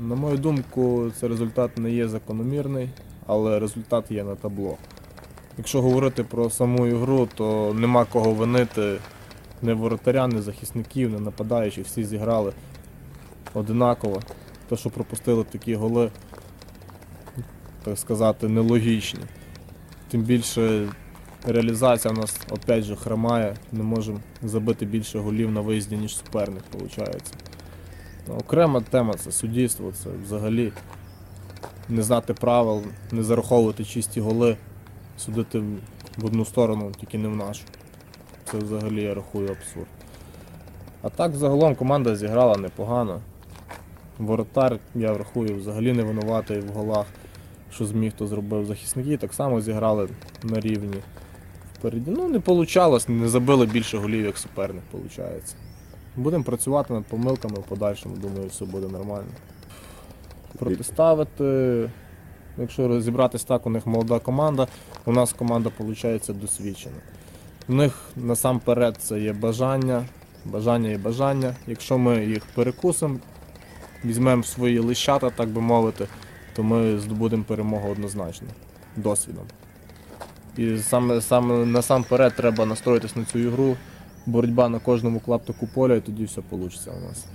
На мою думку, цей результат не є закономірний, але результат є на табло. Якщо говорити про саму ігру, то нема кого винити не воротаря, не захисників, не нападаючих, всі зіграли одинаково. Те, що пропустили такі голи, так сказати, нелогічні. Тим більше реалізація у нас опять же хромає, не можемо забити більше голів на виїзді, ніж суперник, виходить. Ну, Окрема тема це суддівство, це взагалі не знати правил, не зараховувати чисті голи, судити в одну сторону, тільки не в нашу. Це взагалі я рахую абсурд. А так загалом команда зіграла непогано. Воротар, я рахую, взагалі не винуватий в голах, що зміг, то зробив. Захисники так само зіграли на рівні. Впереді. Ну, не вийшло, не забили більше голів, як суперник, виходить. Будемо працювати над помилками в подальшому, думаю, все буде нормально. Протиставити, якщо розібратись так, у них молода команда, у нас команда виходить досвідчена. У них насамперед це є бажання, бажання і бажання. Якщо ми їх перекусимо, візьмемо свої лищата, так би мовити, то ми здобудемо перемогу однозначно, досвідом. І саме, саме насамперед треба настроїтись на цю ігру, боротьба на кожному клаптику поля, і тоді все вийде у нас.